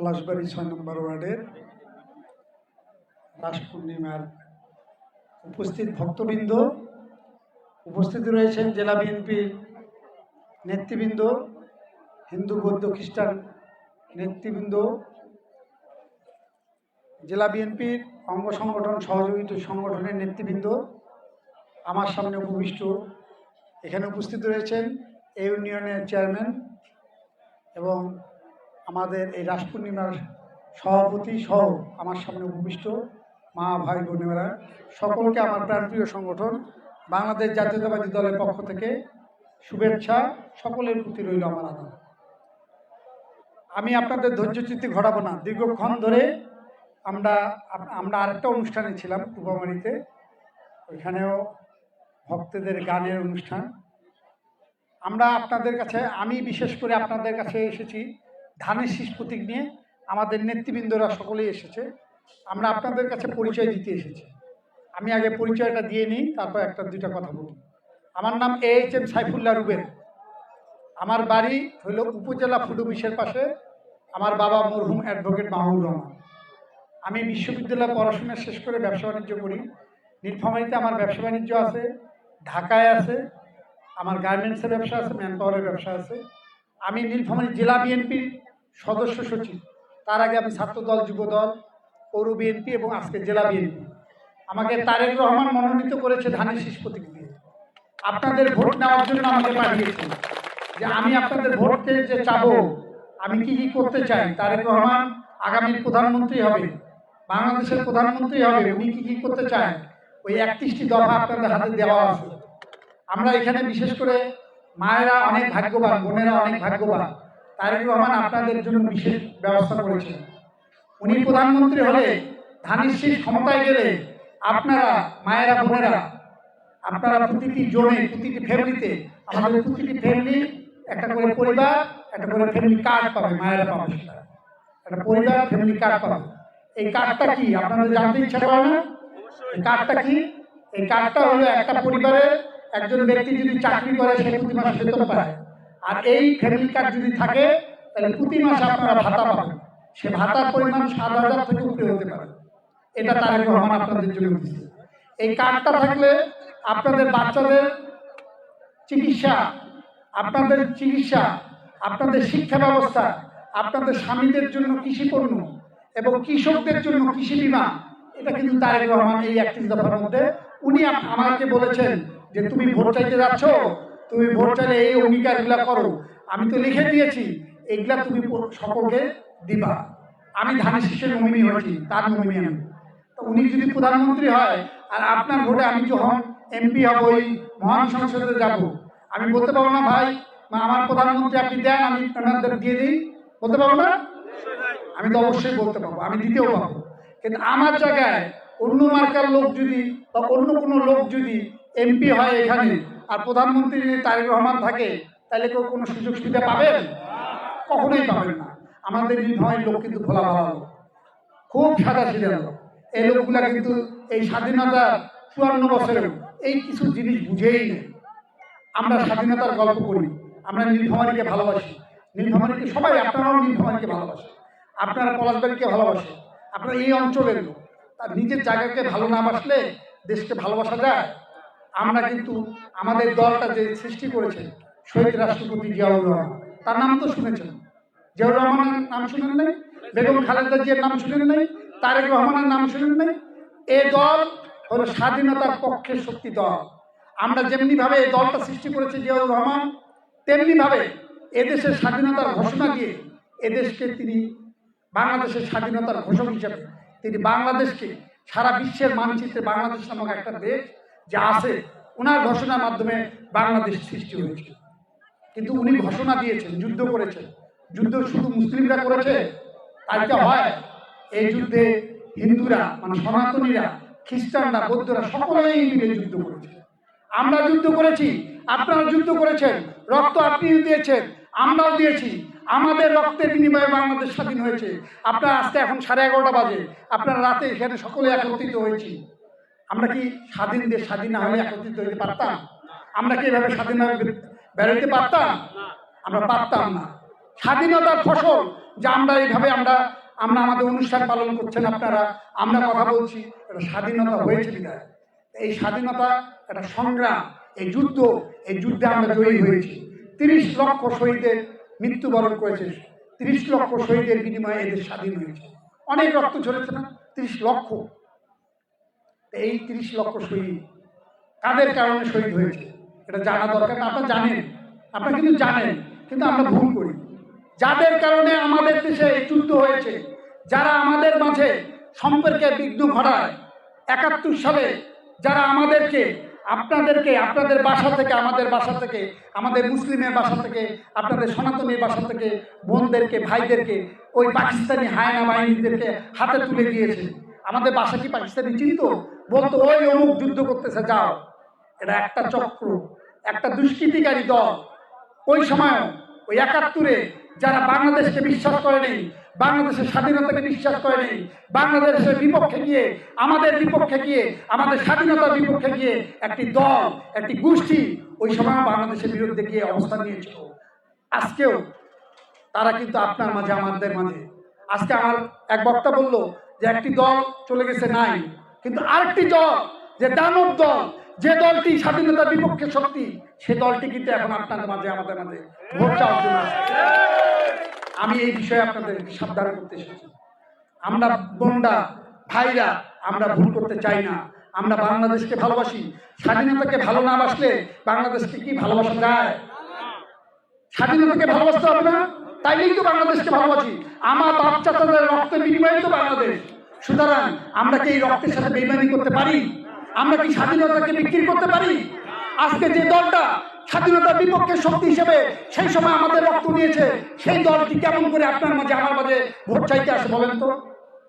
পলাশবাড়ি ছয় নম্বর ওয়ার্ডের রাস পূর্ণিমার উপস্থিত ভক্তবৃন্দ, উপস্থিত রয়েছেন জেলা বিএনপির নেতৃবৃন্দ, হিন্দু, বৌদ্ধ, খ্রিস্টান নেতৃবৃন্দ, জেলা বিএনপির অঙ্গ সংগঠন সহযোগী সংগঠনের নেতৃবৃন্দ, আমার সামনে উপবিষ্ট। এখানে উপস্থিত রয়েছেন এই ইউনিয়নের চেয়ারম্যান এবং আমাদের এই রাস পূর্ণিমার সভাপতি সহ আমার সামনে উপবিষ্ট মা, ভাই, বোনেরা, সকলকে আমার প্রাণপ্রিয় সংগঠন, বাংলাদেশ জাতীয়তাবাদী দলের পক্ষ থেকে শুভেচ্ছা। সকলের প্রতি রইল আমার আদান আমি আপনাদের ধৈর্যচ্যুতি ঘটাবো না। দীর্ঘক্ষণ ধরে আমরা আমরা আরেকটা অনুষ্ঠানে ছিলাম পূর্বমারিতে ওইখানেও ভক্তদের গানের অনুষ্ঠান। আমরা আপনাদের কাছে, আমি বিশেষ করে আপনাদের কাছে এসেছি ধানের শীষ প্রতীক নিয়ে আমাদের নেতৃবৃন্দরা সকলেই এসেছে। আমরা আপনাদের কাছে পরিচয় দিতে এসেছি। আমি আগে পরিচয়টা দিয়ে নিই, তারপর একটা দুইটা কথা বলি। আমার নাম A H M Saifullah Rubel. আমার বাড়ি হইল উপজেলা ফুড অফিসের পাশে। আমার বাবা মরহুম অ্যাডভোকেট মাহবুব রহমান। আমি বিশ্ববিদ্যালয়ে পড়াশোনা শেষ করে ব্যবসা বাণিজ্য করি। নীলফামারিতে আমার ব্যবসা বাণিজ্য আছে, ঢাকায় আছে, আমার গার্মেন্টসের ব্যবসা আছে ম্যান পাওয়ারের ব্যবসা আছে। আমি নীলফামারী জেলা বিএনপির সদস্য সচিব। তার আগে আমি ছাত্রদল, যুবদল, পৌর বিএনপি এবং আজকে জেলা বিএনপি। আমাকে তারেক রহমান মনোনীত করেছে ধানের শীষ প্রতীক দিয়ে আপনাদের ভোট নেওয়ার জন্য আমাকে পাঠিয়েছেন যে আমি আপনাদের ভোটকে যে চাবো, আমি কি কি করতে চাই? তারেক রহমান আগামী প্রধানমন্ত্রী হবে, বাংলাদেশের প্রধানমন্ত্রী হবে, উনি কি কি করতে চায়? ওই একত্রিশটি দফা আপনাদের হাতে দেওয়া আছে। আমরা এখানে বিশেষ করে মায়েরা অনেক ভাগ্যবান, বোনেরা অনেক ভাগ্যবান। তারেক রহমান আপনাদের জন্য বিশেষ ব্যবস্থা করেছেন। উনি প্রধানমন্ত্রী হলে ধানের শীষ ক্ষমতায় গেলে আপনারা, মায়েরা, বোনেরা, আপনারা প্রতিটি জোনে, প্রতিটি ফ্যামিলিতে, আমাদের প্রতিটি ফ্যামিলি, একটা করে পরিবার, একটা করে ফ্যামিলি কার্ড পাবে, মায়েরা পাবে একটা পরিবার, ফ্যামিলি কার্ড পাবে। এই কার্ডটা কি, আপনাদের জানতে ইচ্ছা করে না? এই কার্ডটা কি? এই কার্ডটা হলো একটা পরিবারের একজন ব্যক্তি যদি চাকরি করে, সে প্রতি মাসে বেতন পায়। আর এই ফ্যামিলি কার্ড যদি থাকে তাহলে প্রতি মাসে আপনারা ভাতা পাবেন। সে ভাতার পরিমাণ সাত হাজার থেকে উপরে হতে পারে। এটা তারেক রহমান আপনাদের জন্য দিচ্ছে। এই কার্ডটা থাকলে আপনাদের বাচ্চাদের চিকিৎসা আপনাদের চিকিৎসা আপনাদের শিক্ষা ব্যবস্থা আপনাদের স্বামীদের জন্য কৃষি পণ্য এবং কৃষকদের জন্য কৃষি বিমা এটা কিন্তু তারেক রহমান এই একত্রিশ দফার মধ্যে। উনি আমাকে বলেছেন যে তুমি ভোট চাইতে যাচ্ছ তুমি ভোট চাইলে এই অঙ্গীকারগুলো করো। আমি তো লিখে দিয়েছি এইগুলা তুমি সকলকে দিবা। আমি ধানের শীষের নমিনি হয়েছি, তার নমিনি আমি। তো উনি যদি প্রধানমন্ত্রী হয়, আর আপনার ভোটে আমি যখন এমপি হব ওই মহান সংসদে যাব, আমি বলতে পারব না, ভাই আমার প্রধানমন্ত্রী আপনি দেন, আমি আপনাদের দিয়ে দিই। বলতে পারব না? আমি তো অবশ্যই বলতে পারব, আমি দিতেও পারব। কিন্তু আমার জায়গায় অন্য মার্কার লোক যদি বা অন্য কোনো লোক যদি এমপি হয় এখানে আর প্রধানমন্ত্রী যদি তারেক রহমান থাকে, তাহলে কেউ কোনো সুযোগ সুবিধা পাবেন? কখনোই পাবেন না। আমাদের নির্ভয়ের লোক কিন্তু ভোলা ভালো খুব সাদা লোক। এই লোকগুলা কিন্তু এই স্বাধীনতা চুয়ান্ন বছরেও এই কিছু জিনিস বুঝেই নেই। আমরা স্বাধীনতার গল্প করি। আমরা নীলফামারীকে ভালোবাসি। নীলফামারীকে সবাই, আপনারাও নীলফামারীকে ভালোবাসেন। আপনারা পলাশবাড়িকে ভালোবাসেন। আপনারা এই অঞ্চলের লোক। তার নিজের জায়গাকে ভালো না বাসলে দেশকে ভালোবাসা যায়। আমরা কিন্তু আমাদের দলটা যে সৃষ্টি করেছে শহীদ রাষ্ট্রপতি জিয়াউর রহমান, তার নাম তো শুনেছেন। জিয়াউর রহমানের নাম শুনেন নাই, বেগম খালেদা জিয়ার নাম শুনেন নাই, তারেক রহমানের নাম শুনেন নাই। এ দল হলো স্বাধীনতার পক্ষের শক্তি দল। আমরা যেমনিভাবে এই দলটা সৃষ্টি করেছে জিয়াউর রহমান, তেমনিভাবে এদেশের স্বাধীনতার ঘোষণা দিয়ে এদেশকে তিনি বাংলাদেশের স্বাধীনতার ঘোষক হিসেবে, তিনি বাংলাদেশকে সারা বিশ্বের মানচিত্রে বাংলাদেশ নামক একটা দেশ যা আছে, ওনার ঘোষণার মাধ্যমে বাংলাদেশ সৃষ্টি হয়েছে। কিন্তু উনি ঘোষণা দিয়েছেন, যুদ্ধ করেছেন। যুদ্ধ শুধু মুসলিমরা করেছে? তাই তো হয়। এই যুদ্ধে হিন্দুরা মানে সনাতনীরা, খ্রিস্টানরা, বৌদ্ধরা সকলেই মিলে যুদ্ধ করেছে। আমরা যুদ্ধ করেছি, আপনারা যুদ্ধ করেছেন, রক্ত আপনি দিয়েছেন, আমরাও দিয়েছি। আমাদের রক্তের বিনিময়ে বাংলাদেশ স্বাধীন হয়েছে। আপনারা আজকে এখন সাড়ে এগারোটা বাজে। আপনারা রাতে এখানে সকলে একত্রিত হয়েছি। আমরা কি স্বাধীন দেশ, স্বাধীন না হলে একত্রিত হতে পারতাম? আমরা কি এভাবে স্বাধীনভাবে বেরোতে পারতাম? আমরা পারতাম না। স্বাধীনতার ফসল যে আমরা এইভাবে আমরা আমরা আমাদের অনুষ্ঠান পালন করছেন আপনারা, আমরা কথা বলছি, এটা স্বাধীনতা হয়েছে বিধায় এই স্বাধীনতা একটা সংগ্রাম, এই যুদ্ধ, এই যুদ্ধে আমরা জয়ী হয়েছি। তিরিশ লক্ষ শহীদের মৃত্যুবরণ করেছে। তিরিশ লক্ষ শহীদের বিনিময়ে এদের স্বাধীন হয়েছে। অনেক রক্ত ঝরেছে না? তিরিশ লক্ষ। এই তিরিশ লক্ষ শহীদ। কাদের কারণে শহীদ হয়েছে? এটা জানা দরকার। আপনারা জানেন। আপনারা কিন্তু জানেন, কিন্তু আমরা ভুল করি। যাদের কারণে আমাদের দেশে এই যুদ্ধ হয়েছে, যারা আমাদের মাঝে সম্পর্কে বিঘ্ন ঘটায়, একাত্তর সালে যারা আমাদেরকে, আপনাদেরকে, আপনাদের বাসা থেকে, আমাদের বাসা থেকে, আমাদের মুসলিমের বাসা থেকে, আপনাদের সনাতনীর বাসা থেকে বোনদেরকে, ভাইদেরকে, ওই পাকিস্তানি হায়না বাহিনীদেরকে হাতে তুলে দিয়েছে। আমাদের বাসা কি পাকিস্তানি? চিনত বলতো, ওই অমুক যুদ্ধ করতেছে, যাও। এটা একটা চক্র, একটা দুষ্কৃতিকারী দল। ওই সময় ওই একাত্তরে যারা বাংলাদেশকে বিশ্বাস করেনি, বাংলাদেশের স্বাধীনতাকে বিশ্বাস করেনি, বাংলাদেশের বিপক্ষে গিয়ে, আমাদের বিপক্ষে গিয়ে, আমাদের স্বাধীনতার বিপক্ষে গিয়ে একটি দল, একটি গোষ্ঠী ওই সময় বাংলাদেশের বিরুদ্ধে গিয়ে অবস্থান নিয়েছিল। আজকেও তারা কিন্তু আপনার মাঝে, আমাদের মাঝে। আজকে আমার এক বক্তা বলল যে, একটি দল চলে গেছে, নাই। কিন্তু আরেকটি দল, যে দানব দল, যে দলটি স্বাধীনতার বিপক্ষে শক্তি, সে দলটি কিন্তু এখন আপনাদের মাঝে, আমাদের মাঝে ভোট চাওয়ার জন্য আমি এই বিষয়ে আপনাদের সাবধান করতে এসেছি। আমরা বোনরা ভাইরা, আমরা ভুল করতে চাই না। আমরা বাংলাদেশকে ভালোবাসি। স্বাধীনতাকে ভালো না বাসলে বাংলাদেশকে কি ভালোবাসা যায়? স্বাধীনতাকে ভালোবাসতে হবে না? তাইলেই তো বাংলাদেশকে ভালোবাসি। আমার বাপ চাচাদের রক্তের বিনিময়ে তো বাংলাদেশ। সুতরাং আমরা কি এই রক্তের সাথে বেইমানি করতে পারি? আমরা কি স্বাধীনতাকে বিক্রি করতে পারি? আজকে যে দলটা স্বাধীনতার বিপক্ষে শক্তি হিসেবে সেই সময় আমাদের রক্ত নিয়েছে সেই দলটি কেমন করে আপনার মাঝে, আমার মাঝে ভোট চাইতে আসে বলেন তো?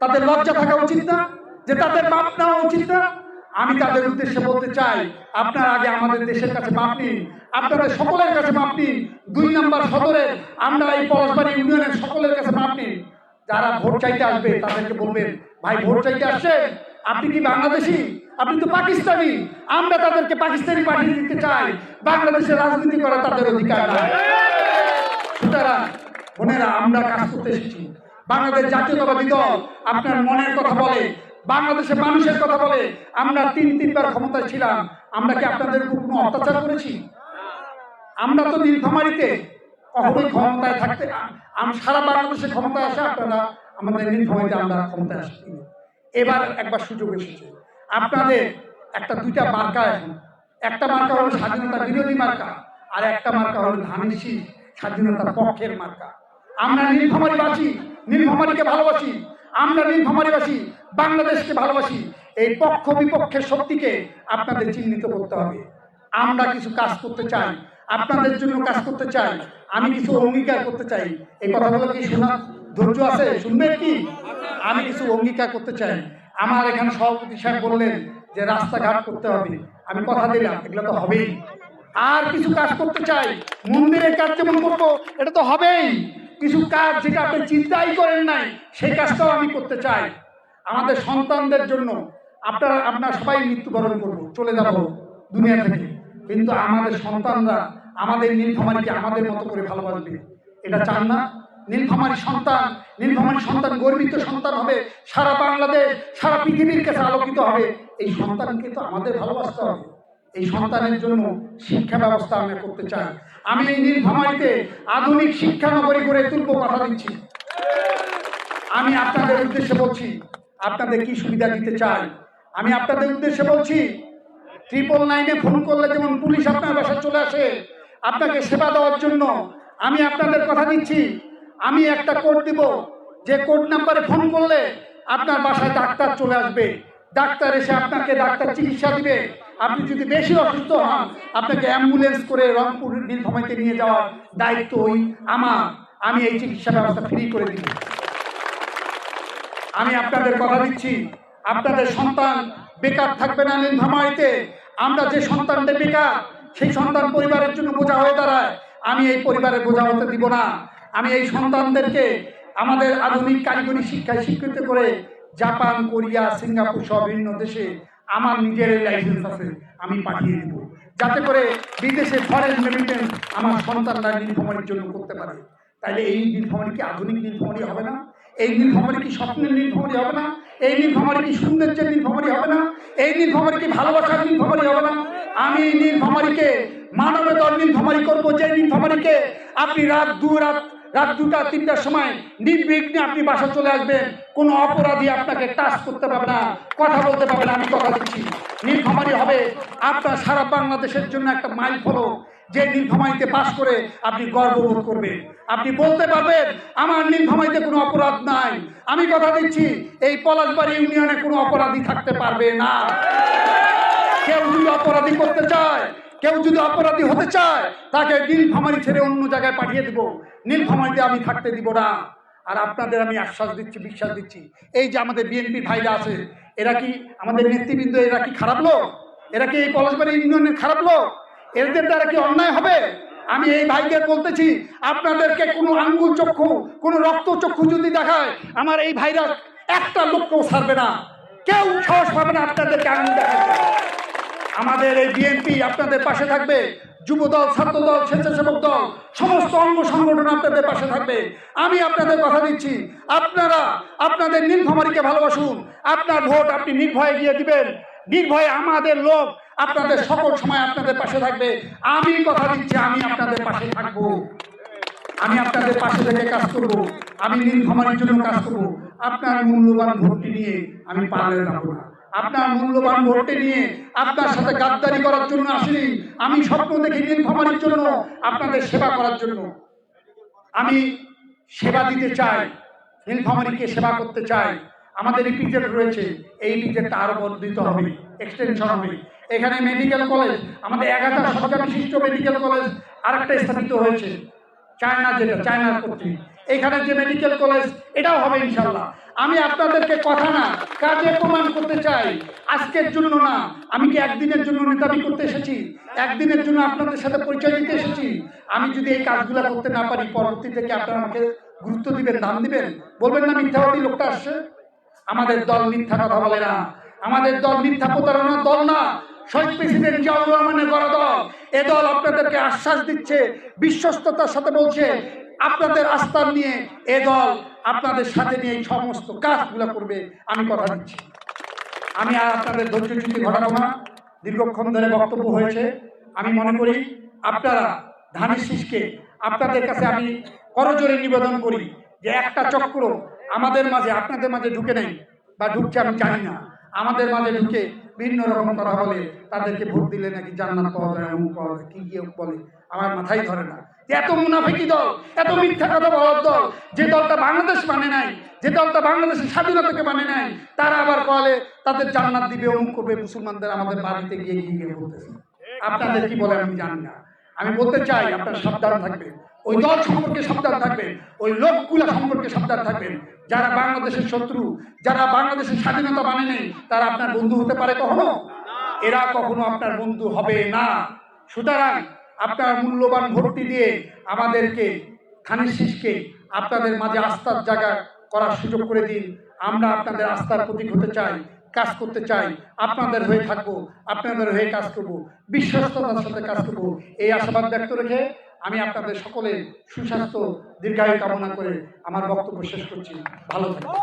তাদের লজ্জা থাকা উচিত না? যে তাদের মাপ নেওয়া উচিত না? আমি তাদের উদ্দেশ্যে বলতে চাই, আপনার আগে আমাদের দেশের কাছে মাপ নিন। আপনাদের সকলের কাছে মাপ নিন। দুই নম্বর সদরের আমরা এই পরশবাড়ি ইউনিয়নের সকলের কাছে মাপ নিন। যারা ভোট চাইতে আসবে তাদেরকে বলবেন ভাই ভোট চাইতে আসছেন? আপনি কি বাংলাদেশি? আপনি তো পাকিস্তানি। আমরা তাদেরকে পাকিস্তানি পাঠিয়ে দিতে চাই। বাংলাদেশের রাজনীতি করা তাদের অধিকার নাই। সুতরাং বোনেরা আমরা কাজ করতে এসেছি। বাংলাদেশ জাতীয়তাবাদী দল আপনার মনের কথা বলে বাংলাদেশের মানুষের কথা বলে আমরা তিন তিনবার ক্ষমতায় ছিলাম। আমরা কি আপনাদের উপর কোনো অত্যাচার করেছি? আমরা তো নীলফামারিতে কখনোই ক্ষমতায় থাকতে আম- সারা বাংলাদেশে ক্ষমতায় আসে, আপনারা আমাদের নীলফামারিতে আমরা ক্ষমতায় আসি। এবার একবার সুযোগ এসেছে। আপনাদের একটা দুইটা মার্কা এখন। একটা মার্কা হলো স্বাধীনতা বিরোধী মার্কা, আর একটা মার্কা হলো ধানেশি স্বাধীনতার পক্ষের মার্কা। আমরা নীলফামারিবাসী নীলফামারিকে ভালোবাসি, আমরা নীলফামারিবাসী বাংলাদেশকে ভালোবাসি। এই পক্ষ বিপক্ষের শক্তিকে আপনাদের চিহ্নিত করতে হবে। আমরা কিছু কাজ করতে চাই আপনাদের জন্য কাজ করতে চাই। আমি কিছু অঙ্গীকার করতে চাই। এই কথাগুলো কি শোনার ধৈর্য আছে? শুনবেন কি? আমি কিছু অঙ্গীকার করতে চাই। আমার এখানে সভাপতি সাহেব বললেন যে রাস্তাঘাট করতে হবে। আমি কথা দিলাম, এগুলো তো হবেই। আর কিছু কাজ করতে চাই। মন্দিরের কাজ যেমন করব, এটা তো হবেই। কিছু কাজ যেটা আপনি চিন্তাই করেন নাই, সেই কাজটাও আমি করতে চাই। আমাদের সন্তানদের জন্য আপনারা, আপনার সবাই মৃত্যুবরণ করব। চলে যাব দুনিয়া থেকে। কিন্তু আমাদের সন্তানরা আমাদের নীলফামারিকে আমাদের মতো করে ভালোবাসবে। এটা চান না? নীলফামারি সন্তান নীলফামারি সন্তান গর্বিত সন্তান হবে, সারা বাংলাদেশ, সারা পৃথিবীর কাছে আলোকিত হবে। এই সন্তানকে তো আমাদের ভালোবাসতে হবে। এই সন্তানের জন্য শিক্ষা ব্যবস্থা আমরা করতে চাই। আমি এই নীলফামারিতে আধুনিক শিক্ষা নগরী গড়ে তুলবো কথা দিচ্ছি। আমি আপনাদের উদ্দেশ্যে বলছি, আপনাদের কি সুবিধা দিতে চাই? আমি আপনাদের উদ্দেশ্যে বলছি ট্রিপল নাইনে ফোন করলে যেমন পুলিশ আপনার বাসায় চলে আসে, আপনাকে সেবা দেওয়ার জন্য আমি আপনাদের কথা দিচ্ছি। আমি একটা কোড দিব, যে কোড নাম্বারে ফোন করলে আপনার বাসায় ডাক্তার চলে আসবে। ডাক্তার এসে আপনাকে ডাক্তার চিকিৎসা দিবে। আপনি যদি বেশি অসুস্থ হন, আপনাকে অ্যাম্বুলেন্স করে রংপুর নীলফামারিতে নিয়ে যাওয়ার দায়িত্ব ওই আমার। আমি এই চিকিৎসা ব্যবস্থা ফ্রি করে দিব। আমি আপনাদের কথা দিচ্ছি। আপনাদের সন্তান বেকার থাকবে না নীলফামারিতে আমরা যে সন্তানদের বেকার, সেই সন্তান পরিবারের জন্য বোঝা হয়ে দাঁড়ায়। আমি এই পরিবারের বোঝা হতে দিব না। আমি এই সন্তানদেরকে আমাদের আধুনিক কারিগরি শিক্ষায় স্বীকৃত করে জাপান, কোরিয়া, সিঙ্গাপুর সহ বিভিন্ন দেশে আমার নিজের লাইসেন্স আছে, আমি পাঠিয়ে দেব। যাতে করে বিদেশে ফরেন রেমিটেন্স আমার সন্তানরা নীলফামারির জন্য করতে পারে। তাহলে এই নীলফামারি কি আধুনিক নীলফামারি হবে না? এই নীলফামারি কি স্বপ্নের নীলফামারি হবে না? এই নীলফামারি কি সৌন্দর্যের নীলফামারি হবে না? এই নীলফামারি কি ভালোবাসার নীলফামারি হবে না? আমি এই নীলফামারিকে মানবেতর নীলফামারি করব। যে নীলফামারিকে আপনি রাত দু রাত রাত দুটা, তিনটার সময় নির্বিঘ্নে আপনি বাসা চলে আসবেন। কোনো অপরাধী আপনাকে টাচ করতে পারবে না, কথা বলতে পারবে না। আমি কথা দিচ্ছি। নীলফামারি হবে। আপনার সারা বাংলাদেশের জন্য একটা মাইল ফলক। যে নীলফামারিতে পাশ করে আপনি গর্ববোধ করবেন। আপনি বলতে পারবেন, আমার নীলফামারিতে কোনো অপরাধ নাই। আমি কথা দিচ্ছি, এই পলাশবাড়ি ইউনিয়নে কোনো অপরাধী থাকতে পারবে না। কেউ যদি অপরাধী করতে চায়, কেউ যদি অপরাধী হতে চায়, তাকে নীলফামারি ছেড়ে অন্য জায়গায় পাঠিয়ে দেব। নীলফামারিতে আমি থাকতে দিব না। আর আপনাদের আমি আশ্বাস দিচ্ছি, বিশ্বাস দিচ্ছি, এই যে আমাদের বিএনপি ভাইরা আছে, এরা কি আমাদের নেতৃবৃন্দ, এরা কি খারাপ লোক? এরা কি এই পলাশবাড়ি ইউনিয়নের খারাপ লোক? এদের দ্বারা কি অন্যায় হবে? আমি এই ভাইকে বলতেছি, আপনাদেরকে কোনো আঙ্গুল চক্ষু, কোনো রক্ত চক্ষু যদি দেখায়, আমার এই ভাইরা একটা লোককেও ছাড়বে না। কেউ সাহস পাবে না আপনাদেরকে আঙুল দেখাতে। আমাদের এই বিএনপি আপনাদের পাশে থাকবে, যুবদল, ছাত্রদল, স্বেচ্ছাসেবক দল, সমস্ত অঙ্গ সংগঠন আপনাদের পাশে থাকবে। আমি আপনাদের কথা দিচ্ছি, আপনারা আপনাদের নীলফামারিকে ভালোবাসুন। আপনার ভোট আপনি নির্ভয়ে গিয়ে দিবেন। নির্ভয়ে আমাদের লোক আপনাদের সকল সময় আপনাদের পাশে থাকবে। আমি কথা দিচ্ছি, আমি আপনাদের পাশে থাকব। আমি আপনাদের পাশে থেকে কাজ করব। আমি নীলফামারির জন্য কাজ করব। আপনার মূল্যবান ভোটটি নিয়ে আমি পালালে যাব না। আপনার মূল্যবান ভোটটি নিয়ে আপনার সাথে গাদ্দারি করার জন্য আসিনি। আমি স্বপ্ন দেখি নীলফামারির জন্য, আপনাদের সেবা করার জন্য। আমি সেবা দিতে চাই। নীলফামারিকে সেবা করতে চাই। আমাদের ইপিজেড রয়েছে। এই ইপিজেডটা আরও বর্ধিত হবে এক্সটেনশন হবে। এখানে মেডিকেল কলেজ আমাদের এগারোটা সরকার বিশিষ্ট মেডিকেল কলেজ আরেকটা স্থাপিত হয়েছে, চায়না যেটা চায়নার কর্তৃক। এখানে যে মেডিকেল কলেজ এটাও হবে ইনশাল্লাহ আমি আপনাদেরকে কথা না, কাজে প্রমাণ করতে চাই, আজকের জন্য না, আমি কি একদিনের জন্য নেতামি করতে এসেছি? একদিনের জন্য আপনাদের সাথে পরিচয় দিতে এসেছি? আমি যদি এই কাজগুলো করতে না পারি, পরবর্তী থেকে আপনারা আমাকে গুরুত্ব দিবেন দাম দিবেন? বলবেন না মিথ্যাবাদী লোকটা আসছে। আমাদের দল মিথ্যা কথা বলে না। আমাদের দল মিথ্যা প্রতারণার দল না। আপনাদেরকে আশ্বাস দিচ্ছে, বিশ্বস্ততার সাথে বলছে, আপনাদের নিয়ে আপনাদের সাথে নিয়ে এই সমস্ত কাজগুলো করবে, আমি কথা আমি আর আপনাদের না, দীর্ঘক্ষণ ধরে বক্তব্য হয়েছে। আমি মনে করি, আপনারা ধানের শীষকে, আপনাদের কাছে আমি করজোরে নিবেদন করি যে একটা চক্র আমাদের মাঝে, আপনাদের মাঝে ঢুকে নেই বা ঢুকছে আমি জানি না। আমাদের মাঝে ঢুকে বিভিন্ন রকম কথা বলে, তাদেরকে ভোট দিলে নাকি জান্নাত পাওয়া যায় অমুক পাওয়া যায়, কি কি বলে? আমার মাথায় ধরে না। এত মুনাফিকি দল, এত মিথ্যা কথা বলার দল, যে দলটা বাংলাদেশ মানে নাই, যে দলটা বাংলাদেশের স্বাধীনতাকে মানে নাই, তারা আবার বলে, তাদের জান্নাত দিবে, অমুক করবে, মুসলমানদের আমাদের বাড়িতে গিয়ে গিয়ে গিয়ে বলতেছে। আপনাদের কি বলে আমি জানি না। আমি বলতে চাই, আপনার সাবধান থাকবেন। ওই দল সম্পর্কে সাবধান থাকবেন, ওই লোকগুলা সম্পর্কে সাবধান থাকবেন। যারা বাংলাদেশের শত্রু, যারা বাংলাদেশের স্বাধীনতা মানে নেই, তারা আপনার বন্ধু হতে পারে কখনো? এরা কখনো আপনার বন্ধু হবে না। সুতরাং আপনার মূল্যবান ভোটটি দিয়ে আমাদেরকে, খানির শীষকে আপনাদের মাঝে আস্থার জায়গা করার সুযোগ করে দিন। আমরা আপনাদের আস্থার প্রতীক হতে চাই, কাজ করতে চাই। আপনাদের হয়ে থাকব, আপনাদের হয়ে কাজ করব, বিশ্বস্ততার সাথে কাজ করব। এই আশাবাদ ব্যক্ত রেখে আমি আপনাদের সকলে সুস্বাস্থ্য দীর্ঘায়ু কামনা করে আমার বক্তব্য শেষ করছি। ভালো থাকবেন